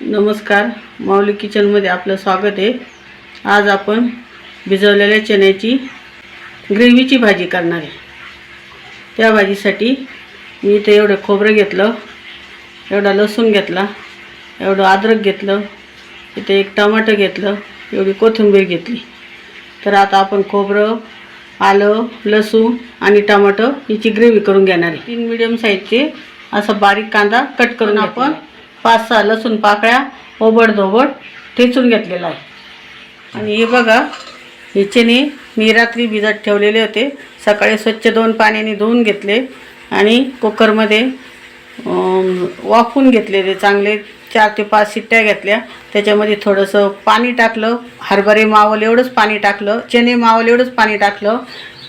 नमस्कार. माऊली किचनमध्ये आपलं स्वागत आहे. आज आपण भिजवलेल्या चण्याची ग्रेव्हीची भाजी करणार आहे. त्या भाजीसाठी मी इथे एवढं खोबरं घेतलं एवढा लसूण घेतला एवढं अद्रक घेतलं इथे एक टमाटर घेतलं एवढी कोथिंबीर घेतली. तर आता आपण खोबरं आलं लसूण आणि टमाटर हिची ग्रेव्ही करून घेणार आहे. तीन मिडियम साईजचे असा बारीक कांदा कट करून आपण पाच सहा लसूण पाकळ्या ओबड धोबड ठेचून घेतलेला आहे. आणि हे बघा हे चणे मी रात्री भिजत ठेवलेले होते. सकाळी स्वच्छ दोन पाण्याने धुवून घेतले आणि कुकरमध्ये वाफून घेतलेले चांगले चार ते पाच शिट्ट्या घेतल्या. त्याच्यामध्ये थोडंसं पाणी टाकलं हरभरे मावल एवढंच पाणी टाकलं चणे मावल एवढंच पाणी टाकलं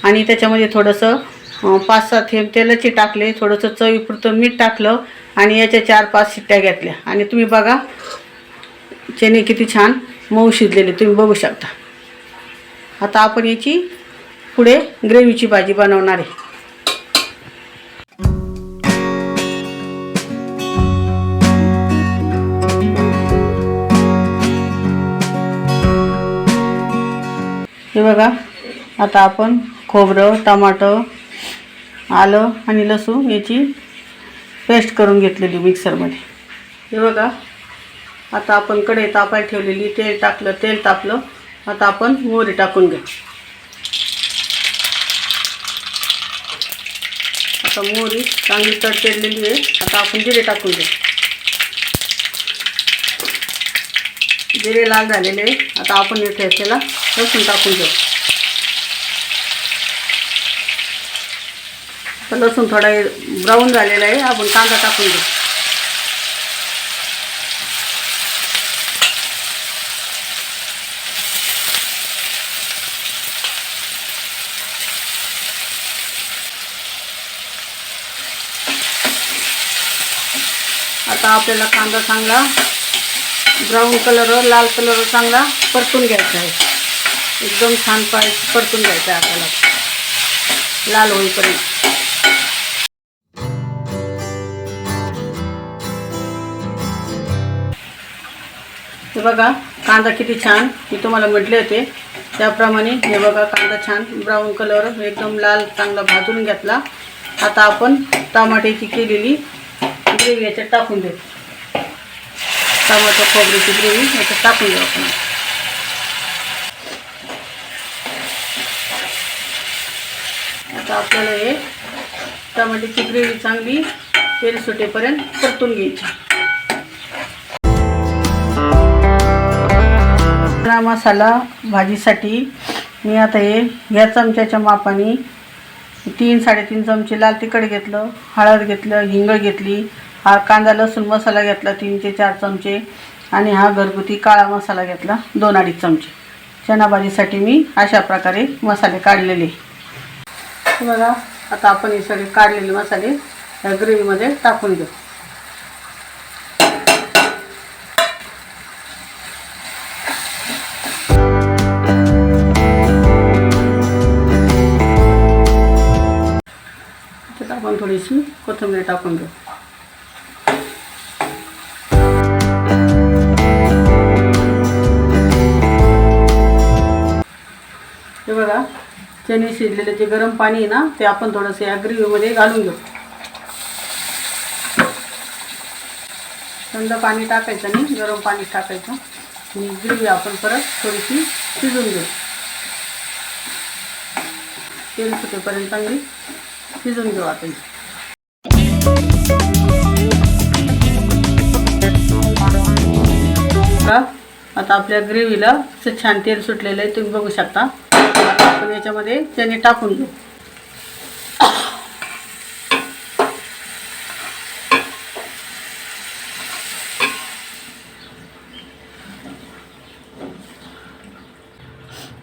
आणि त्याच्यामध्ये थोडंसं पाच सात थेंब तेलाचे टाकले थोडंसं चवीपुरतं मीठ टाकलं आणि याच्या चार पाच शिट्ट्या घेतल्या. आणि तुम्ही बघा चणे किती छान मऊ शिजलेले तुम्ही बघू शकता. आता आपण याची पुढे ग्रेव्हीची भाजी बनवणार आहे. हे बघा आता आपण खोबरं टमाटो आलं आणि लसूण याची पेस्ट करून घेतलेली मिक्सरमध्ये. हे बघा आता आपण कढई तापायला ठेवलेली तेल टाकलं तेल तापलं आता आपण मोहरी टाकून घेऊ. आता मोहरी चांगली तडतडलेली आहे आता आपण जिरे टाकून घेऊ. जिरे लाल झालेले आहे आता आपण इथे असलेला लसूण टाकून घेऊ. तर लसूण थोडा ब्राऊन झालेला आहे. आपण कांदा टाकून घेऊ. आता आपल्याला कांदा चांगला ब्राऊन कलर लाल कलर चांगला परतून घ्यायचा आहे. एकदम छान पाय परतून घ्यायचा आहे आपल्याला. लाल होईपर्यंत. हे बघा कांदा किती छान. मी तुम्हाला म्हटले होते. त्याप्रमाणे हे बघा कांदा छान ब्राऊन कलर एकदम लाल चांगला भाजून घेतला. आता आपण टमाट्याची केलेली ग्रेव्ही याच्यात टाकून देऊ. टमाटो खोबऱ्याची ग्रेव्ही याच्यात टाकून देऊ आपण. आता आपल्याला हे टमाट्याची ग्रेव्ही चांगली तेल सुटेपर्यंत परतून घ्यायची. हा मसाला भाजीसाठी मी आता हे या चमच्याच्या मापाने तीन साडेतीन चमचे लाल तिखट घेतलं हळद घेतलं हिंग घेतली हा कांदा लसूण मसाला घेतला तीन ते चार चमचे आणि हा घरगुती काळा मसाला घेतला दोन अडीच चमचे. चणा भाजीसाठी मी अशा प्रकारे मसाले काढलेले. बघा आता आपण हे सगळे काढलेले मसाले या ग्रेव्हीमध्ये टाकून घेऊ. थोडीशी कोथिंबीर टाकून घेऊ हे बघा चणे शिजलेले जे गरम पाणी आहे ना ते आपण थोडंसं या ग्रेव्हीमध्ये घालून घेऊ थंड पाणी टाकायचं आणि गरम पाणी टाकायचं आणि ग्रेव्ही आपण परत थोडीशी शिजून घेऊ तेल सुटेपर्यंत चांगली शिजून घेऊ आपण आता आपल्या ग्रेव्हीला असं छान तेल सुटलेलं आहे तुम्ही बघू शकता. आता आपण याच्यामध्ये चणे टाकून घेऊ.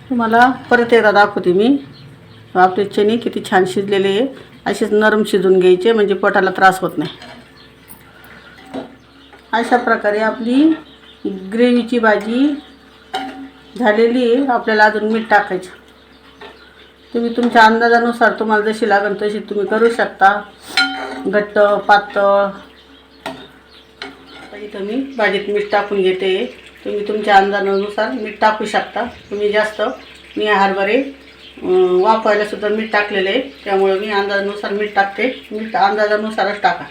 तुम्हाला परत एकदा दाखवते मी. आपले चणे किती छान शिजलेले आहे. असेच नरम शिजून घ्यायचे म्हणजे पोटाला त्रास होत नाही. अशा प्रकारे आपली ग्रेव्हीची भाजी झालेली आहे. आपल्याला अजून मीठ टाकायचं. तुम्ही तुमच्या अंदाजानुसार तुम्हाला जशी लागेल तशी तुम्ही करू शकता. घट्ट पातळ. इथं मी भाजीत मीठ टाकून घेते. तुम्ही तुमच्या अंदाजानुसार मीठ टाकू शकता. तुम्ही जास्त मी हरभरे वापरायलासुद्धा सुद्धा मीठ टाकलेलं आहे. त्यामुळे मी अंदाजानुसार मीठ टाकते. मीठ अंदाजानुसारच टाका.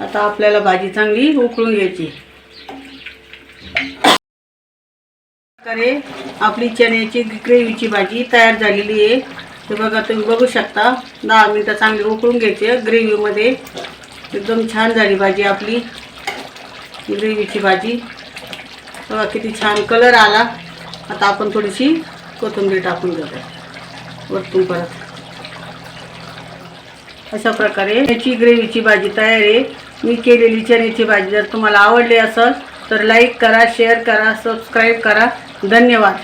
आता आपल्याला भाजी चांगली उकळून घ्यायची. प्रकारे आपली चण्याची ग्रेव्हीची भाजी तयार झालेली आहे. हे बघा तुम्ही बघू शकता दहा मिनटं चांगली उकळून घ्यायची ग्रेव्हीमध्ये एकदम छान झाली भाजी आपली ग्रेव्हीची भाजी. बघा किती छान कलर आला. आता आपण थोडीशी कोथिंबीर टाकून घेऊया. वरतून परत. अशा प्रकारे याची ग्रेव्हीची भाजी तयार आहे. मी केलेली चण्याची भाजी जर तुम्हाला आवडली असेल तर लाईक करा शेअर करा सबस्क्राईब करा. धन्यवाद.